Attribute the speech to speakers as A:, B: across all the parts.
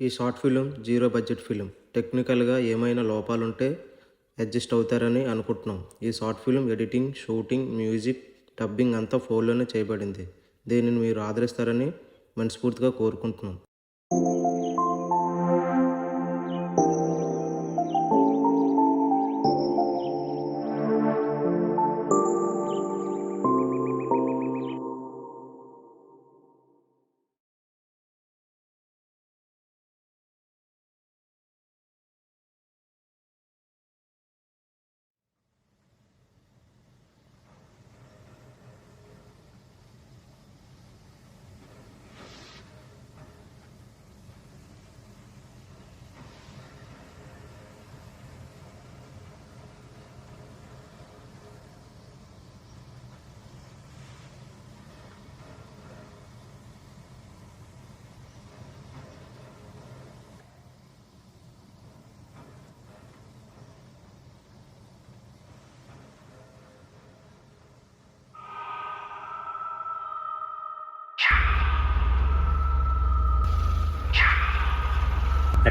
A: ఈ short film zero budget film. టెక్నికల్గా ఏమైనా లోపాలుంటే అడ్జస్ట్ అవుతారని అనుకుంటున్నాం. ఈ short film editing shooting music dubbing అంతా ఫోన్లోనే చేయబడింది. దీనిని మీరు ఆదరిస్తారని మనస్ఫూర్తిగా కోరుకుంటున్నాం.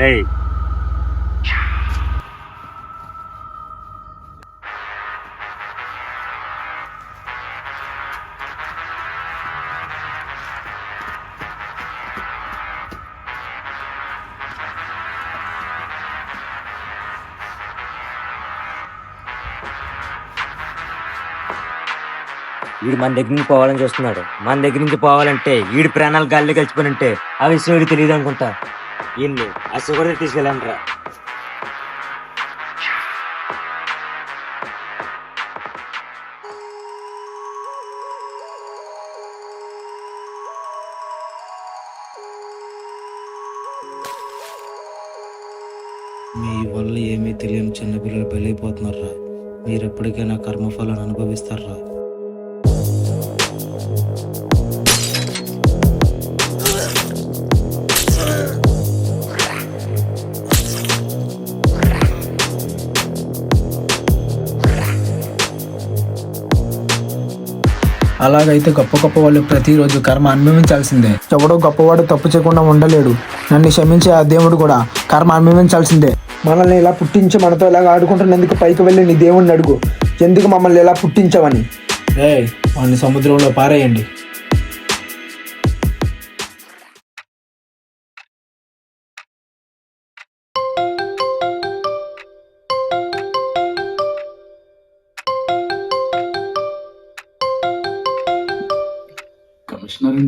B: రే. వీడు మన దగ్గర నుంచి పోవాలని చూస్తున్నాడు. మన దగ్గర నుంచి పోవాలంటే వీడి ప్రాణాలు గాల్లో కలిసిపోయినంటే ఆ విషయం తెలియదు అనుకుంటా. ఇల్లు. ఆ సుగర్ తీసుకెళ్ళండి రా
A: మీ వల్ల ఏమీ తెలియని చిన్నపిల్లలు బలైపోతున్నారా మీరు ఎప్పటికైనా కర్మఫలాన్ని అనుభవిస్తారా
C: అలాగైతే గొప్ప గొప్ప వాళ్ళు ప్రతిరోజు కర్మ అనుభవించాల్సిందే. ఎవడో గొప్పవాడు తప్పు చేయకుండా ఉండలేడు. నన్ను క్షమించే ఆ దేవుడు కూడా కర్మ అనుభవించాల్సిందే. మనల్ని ఇలా పుట్టించి మనతో ఇలాగ ఆడుకుంటున్నందుకు పైకి వెళ్ళి నీ దేవుణ్ణి అడుగు. ఎందుకు మమ్మల్ని ఇలా పుట్టించావని? రే వాడిని సముద్రంలో పారేయండి.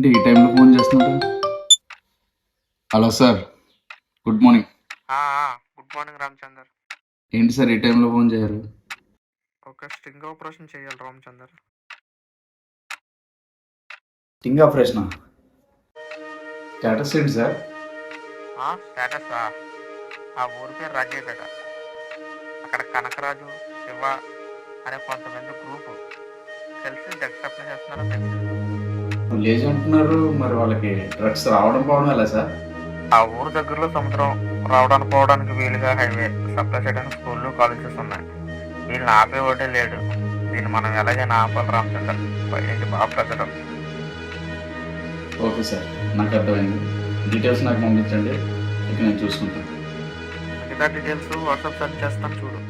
D: ఏంటి ఈ టైంలో ఫోన్ చేస్తున్నాడు hello sir good morning.
E: Good morning Ramachandar.
D: ఏంటి సార్ ఈ టైంలో ఫోన్ చేయరు?
E: ఒక స్టింగ్ ఆపరేషన్ చేయాలి రామచందర్.
D: Sting operation? స్టేటస్ ఏంటి సార్?
E: స్టేటస్ ఆ? ఊరి పేరు రాజయ్యపేట అక్కడ కనకరాజు శివ అనే కొంతమంది గ్రూపు కలిసి డ్రగ్స్ సప్లై చేస్తున్నారో
D: లేజీ అంటున్నారు మరి వాళ్ళకి డ్రగ్స్ రావడం పోవడం ఎలా సార్?
E: ఆ ఊరు దగ్గరలో సముద్రం రావడానికి పోవడానికి వీలుగా హైవే సప్లై చేయడానికి స్కూళ్ళు కాలేజెస్ ఉన్నాయి. వీళ్ళని ఆపేవాడే లేడు. దీన్ని మనం ఎలాగైనా ఆపాలి రామచందర్. పైనుంచి బాగా పెట్టడం
D: ఓకే సార్. నాకు అర్థమైంది. డీటెయిల్స్ నాకు పంపించండి. ఇక నేను చూసుకుంటాను.
E: మిగతా డీటెయిల్స్ వాట్సాప్ సెర్చ్ చేస్తాను చూడు.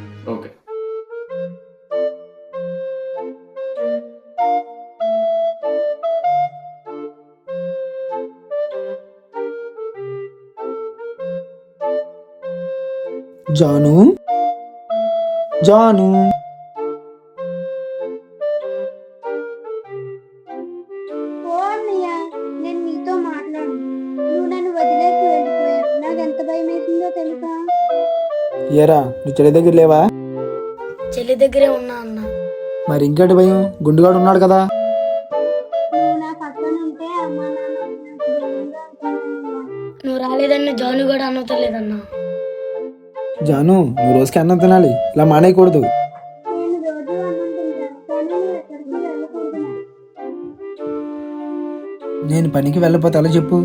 C: జాను. జాను.
F: నేను నీతో మాట్లాడు నువ్వు నన్ను వదిలేసి వెళ్ళిపోయావు నాకు ఎంత భయం వేసిందో తెలుసా?
C: ఏరా నువ్వు చెల్లి దగ్గర లేవా?
G: చెల్లి దగ్గరే ఉన్నా అన్న.
C: మరి ఇంకేటి భయం? గుండుగాడు ఉన్నాడు కదా.
F: నువ్వు నా పక్కన ఉంటే అమ్మా నాన్న నాకు ధైర్యంగా ఉంటుందన్నయ్య.
G: నువ్వు రాలేదని జాను కూడా అనవుతలేదన్నా
C: జాను నువ్వు రోజుకి అన్నం తినాలి. ఇలా మానేయకూడదు.
F: నేను
C: పనికి వెళ్ళకపోతే ఎలా చెప్పు?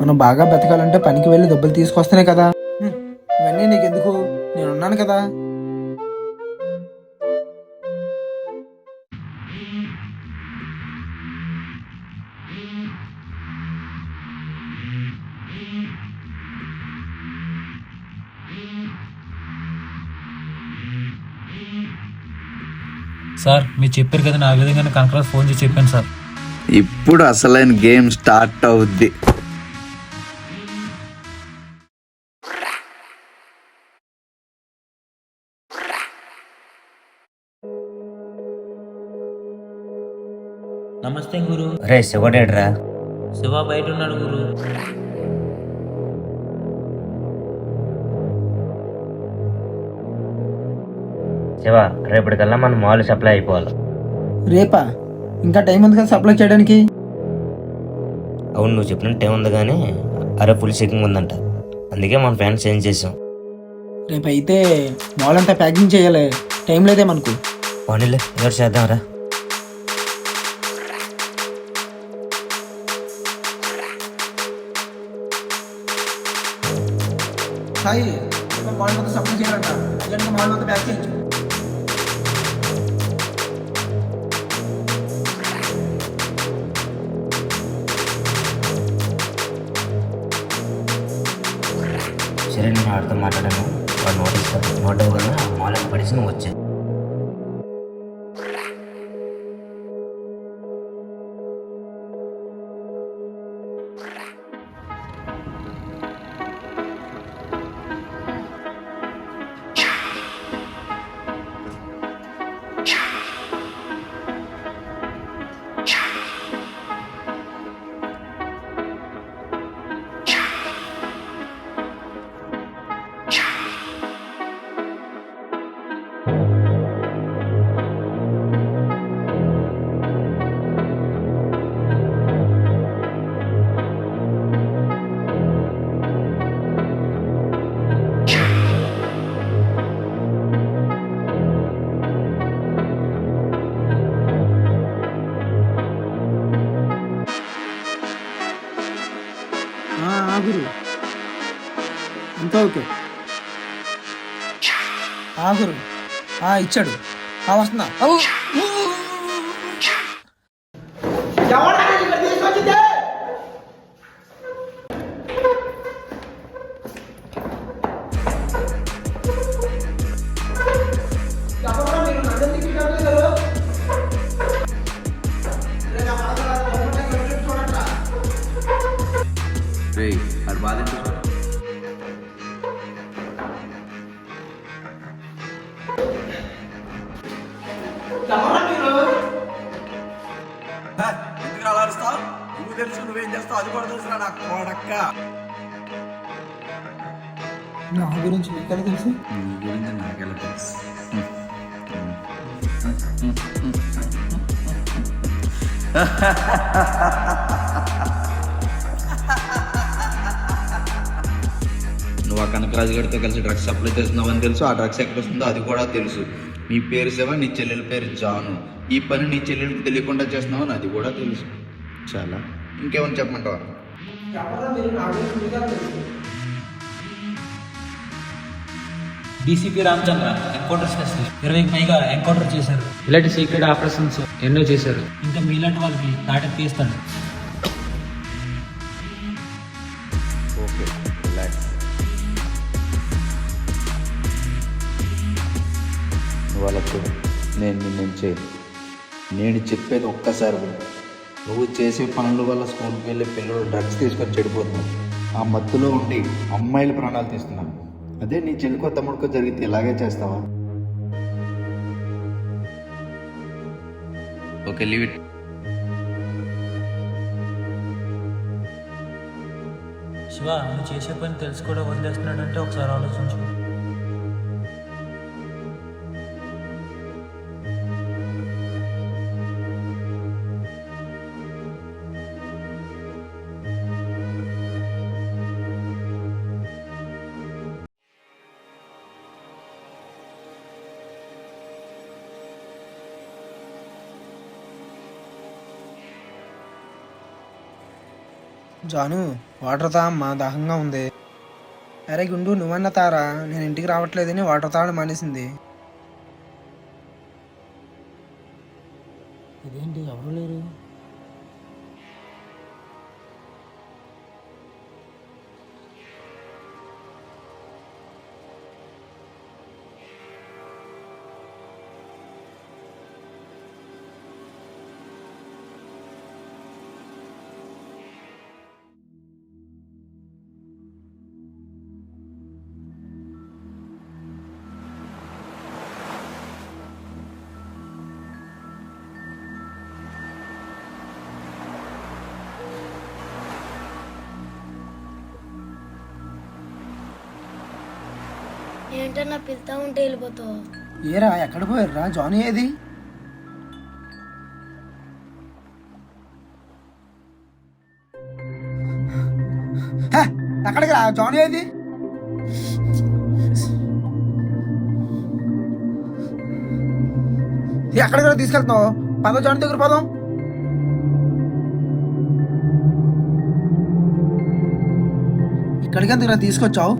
C: మనం బాగా బతకాలంటే పనికి వెళ్ళి డబ్బులు తీసుకొస్తేనే కదా. ఇవన్నీ నీకెందుకు? నేను ఉన్నాను కదా.
H: సార్ మీరు చెప్పారు కదా నా విధంగా కనకరాజు ఫోన్ చేసి చెప్పాను సార్.
I: ఇప్పుడు అసలైన గేమ్ స్టార్ట్ అవుద్ది.
H: నమస్తే గురు.
B: రే శివడేడ్రా.
H: శివ బయట ఉన్నాడు గురు.
B: శివ రేపటికల్లా మన మాల్ సప్లై అయిపోవాలి.
C: రేపా? ఇంకా టైం ఉంది కదా సప్లై చేయడానికి?
B: అవును నువ్వు చెప్పిన టైం ఉంది కానీ అరే ఫుల్ చెకింగ్ ఉందంట. అందుకే మన ఫ్యాన్స్ చేంజ్ చేసాం.
C: రేపు అయితే మాల్ అంతా ప్యాకింగ్ చేయాలి. టైం లేదే మనకు.
B: పోనీలే ఎవరు చేద్దాంరా?
C: సాయి మాల్ మొత్తం సప్లై చేయాలంట. మాల్ మొత్తం ప్యాక్ చేయొచ్చు ఆ, ఆ గురు అంతా ఓకే ఆ గురు ఆ ఇచ్చాడు ఆ వస్తున్నా ఔ!
I: రేయ్, ఆడు బాధ ఏంటో చూడు.
C: నా గురించి మీకు తెలుసు
I: నీ గురించి నాకెలా తెలుసు నువ్వు ఆ కనకరాజు గారితో కలిసి డ్రగ్స్ సప్లై చేస్తున్నావు అని తెలుసు ఆ డ్రగ్స్ ఎక్కడ వస్తుందో అది కూడా తెలుసు. నీ పేరు శివ నీ చెల్లెల పేరు జాను. ఈ పని నీ చెల్లెలకు తెలియకుండా చేస్తున్నావు అని అది కూడా తెలుసు. చాలా. ఇంకేమైనా చెప్పమంటావా?
H: డీసీపీ రామచంద్ర ఎన్కౌంటర్ స్పెషలిస్ట్ ఇరవైకి పైగా ఎన్కౌంటర్ చేశారు. ఇలాంటి సీక్రెట్ ఆపరేషన్స్ ఎన్నో చేశారు. ఇంకా మీలాంటి వాళ్ళకి తాట తీస్తాడు
I: ఓకే. చూడు నేను నిన్నేం చేయను నేను చెప్పేది ఒక్కసారి నువ్వు చేసే పనుల వల్ల స్కూల్కి వెళ్ళే పిల్లలు డ్రగ్స్ తీసుకొని చెడిపోతున్నారు. ఆ మత్తులో ఉండి అమ్మాయిల ప్రాణాలు తీస్తున్నారు. అదే నీ చెల్లికో తమ్ముడికో జరిగితే ఇలాగే చేస్తావా? ఓకే లీవ్ ఇట్
H: శివ నువ్వు చేసే పని తెలిసి కూడా వదిలేస్తున్నాడంటే ఒకసారి ఆలోచించు.
C: జాను వాటర్ తా అమ్మ దాహంగా ఉంది. అరే గుండు నువ్వన్న తారా? నేను ఇంటికి రావట్లేదని వాటర్ తాగడం మానేసింది.
H: ఇదేంటి ఎవరు లేరు?
G: ఏంటన్నా పిలుతా ఉంటే వెళ్ళిపోతావు.
C: ఏరా ఎక్కడ పోయారా జానీ ఏది? ఎక్కడికి రా? జానీ ఏది? ఎక్కడికి రా? తీసుకెళ్తున్నావు. పద జానీ దగ్గర పదం. ఇక్కడికి ఎందుకు రా తీసుకొచ్చావు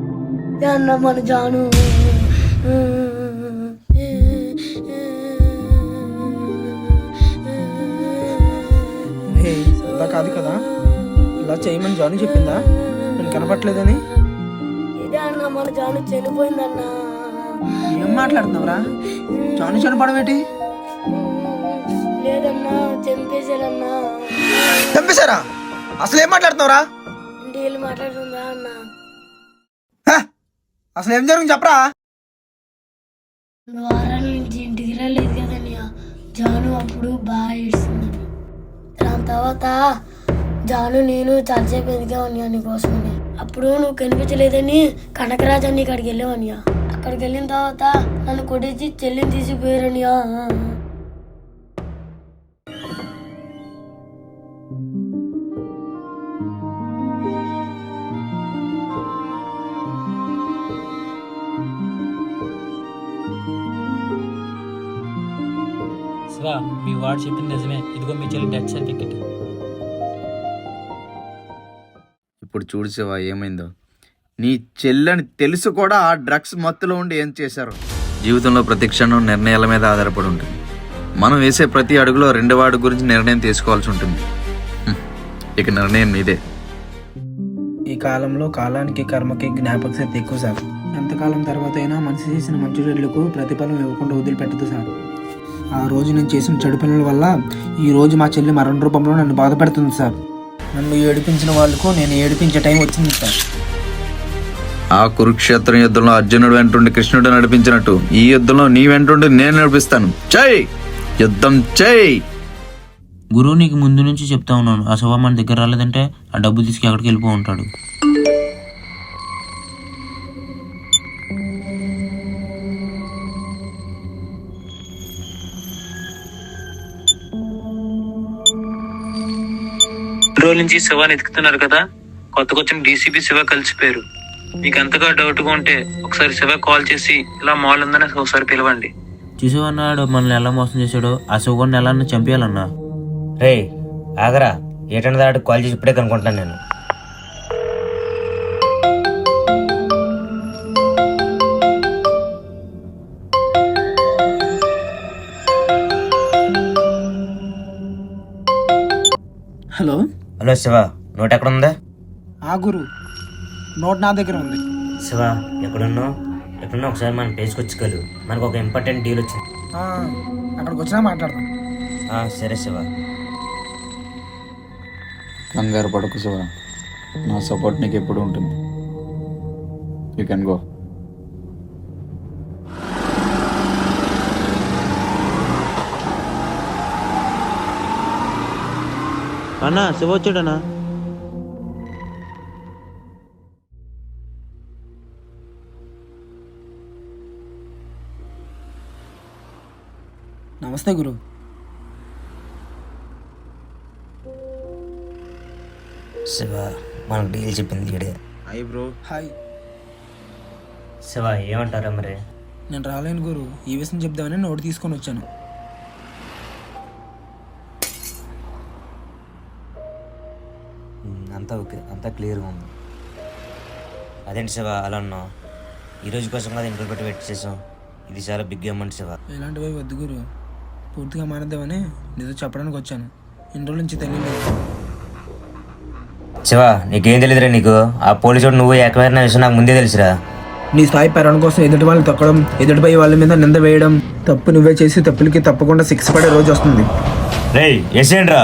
G: అన్న మన జాను.
C: అలా కాదు కదా. ఇలా చేయమని జానీ చెప్పిందా? నేను కనపట్లేదని
G: ఇదే అన్న మన జాను చనిపోయిందన్నా.
C: ఏం మాట్లాడుతున్నావురా? జానీ చనిపోవడం ఏంటి?
G: లేదన్నా చంపేశారన్నా.
C: చంపేశారా? అసలు ఏం మాట్లాడుతున్నావురా?
G: వెళ్ళి మాట్లాడుతుందా అన్న!
C: అసలు ఏం జరిగింది చెప్పరా?
G: వారాల నుంచి ఇంటికి రాలేదు కదన్నయ్య జాను అప్పుడు బాగా ఏడుస్తుందని దాని తర్వాత జాను నేను చాలాసేపు ఎదిగావని నీకోసమని అప్పుడు నువ్వు కనిపించలేదని కనకరాజు అన్ని ఇక్కడికి వెళ్ళావనియా అక్కడికి వెళ్ళిన తర్వాత నన్ను కొట్టేసి చెల్లిని తీసిపోయారనియా
H: వాడు చెప్పింది నిజమే. ఇదిగో మీ చెల్లి డెత్ సర్టిఫికెట్.
I: ఇప్పుడు చూడు శివ ఏమైందో. నీ చెల్లని తెలుసు కూడా ఆ డ్రగ్స్ మత్తులో ఉండి ఏం చేశారు? జీవితంలో ప్రతి క్షణం నిర్ణయాల మీద ఆధారపడి ఉంటుంది. మనం వేసే ప్రతి అడుగులో రెండు వాడి గురించి నిర్ణయం తీసుకోవాల్సి ఉంటుంది. హ్మ్. ఇక నిర్ణయం నీదే
C: ఈ కాలంలో కాలానికి కర్మకి జ్ఞాపక శక్తి ఎక్కువ సార్. ఎంతకాలం తర్వాత అయినా మనిషి చేసిన మంచి చెడులకు ప్రతిఫలం ఇవ్వకుండా వదిలిపెట్టదు సార్. ఆ రోజు నేను చేసిన చెడు పనుల వల్ల ఈ రోజు మా చెల్లి మరణ రూపంలో నన్ను బాధపెడుతుంది సార్. నన్ను ఏడిపించిన వాళ్ళకు నేను ఏడిపించే టైం వచ్చింది సార్.
I: ఆ కురుక్షేత్రం యుద్ధంలో అర్జునుడు వెంటుండి కృష్ణుడు నడిపించినట్టు ఈ యుద్ధంలో నీ వెంటుండి నేను నడిపిస్తాను. చై యుద్ధం చై
J: గురువు నీకు ముందు నుంచి చెప్తా ఉన్నాను. ఆ శవ మన దగ్గర రాలేదంటే ఆ డబ్బు తీసుకు ఎక్కడికి వెళ్ళిపో ఉంటాడు రోజుల నుంచి శివాని ఎత్తుకుతున్నారు కదా? కొత్తగా వచ్చిన డీసీపీ శివ కలిసిపోయారు. మీకు ఎంతగా డౌట్గా ఉంటే ఒకసారి శివ కాల్ చేసి ఇలా మాల్ ఉందని ఒకసారి పిలవండి. చూసేవన్నాడు మనల్ని ఎలా మోసం చేశాడో ఆ శివగాడిని ఎలా చంపేయాలన్నా?
B: రే ఆగరా. ఏటన్నదాడు కాల్ చేసి ఇప్పుడే కనుక్కుంటాను నేను.
C: హలో
B: శివ నోట్ ఎక్కడ ఉందా
C: ఆ గురు నోట్ నా దగ్గర ఉంది.
B: శివ ఎక్కడున్నావు? ఎక్కడున్నా ఒకసారి మన ప్లేస్కి వచ్చి కలు. మనకు ఒక ఇంపార్టెంట్ డీల్ వచ్చింది.
C: ఆ, అక్కడికి వచ్చినా మాట్లాడదాం.
B: ఆ, సరే శివ.
D: కంగారు పడకు శివ. నా సపోర్ట్ నీకు ఎప్పుడు ఉంటుంది. యూ కెన్ గో
J: అన్నా శివ వచ్చాడన్నా?
C: నమస్తే గురు.
B: శివ మనకు డీల్ చెప్పింది ఈడే
A: హాయ్ బ్రో.
C: హాయ్.
B: శివ ఏమంటారా మరి?
C: నేను రాలేను గురు. ఈ విషయం చెప్దామని నోట్ తీసుకొని వచ్చాను.
B: అంతా క్లియర్గా ఉంది. అదేంటి శివ అలా ఉన్నావు? ఈ రోజు కోసం కదా ఇంటర్ పెట్టి వెయిట్ చేసాం ఇది చాలా బిగ్ అమౌంట్ శివ.
C: ఇలాంటివి వద్దు గురు. పూర్తిగా మానేద్దామని నిజం చెప్పడానికి వచ్చాను. ఇన్ని రోజుల నుంచి తెలియలేదు
B: శివ నీకేం తెలియదురా నీకు? ఆ పోలీసు నువ్వు ఏకమైన విషయం నాకు ముందే తెలుసురా.
C: నీ స్థాయి పెరగడం కోసం ఎదుటి వాళ్ళు తొక్కడం ఎదుటిపై వాళ్ళ మీద నింద వేయడం తప్పు నువ్వే చేసి తప్పులకి తప్పకుండా శిక్ష పడే రోజు వస్తుంది.
B: రే ఎసేండ్రా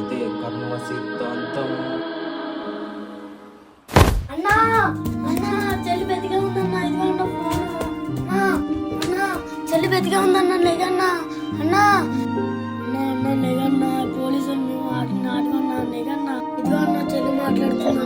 A: ఇదే కర్మ సిద్ధాంతం
G: అన్నా అన్నా చెల్లి బతిగా ఉందన్నా ఇదిగో అన్న ఫోన్. అన్నా అన్నా చెల్లి బతిగా ఉందన్నా నెగన్నా. అన్నా అన్నా అన్నా నెగన్నా పోలీసులు మేము ఆటి నాటుకున్నా నెగన్నా. ఇదిగో అన్న చెల్లి మాట్లాడుతున్నా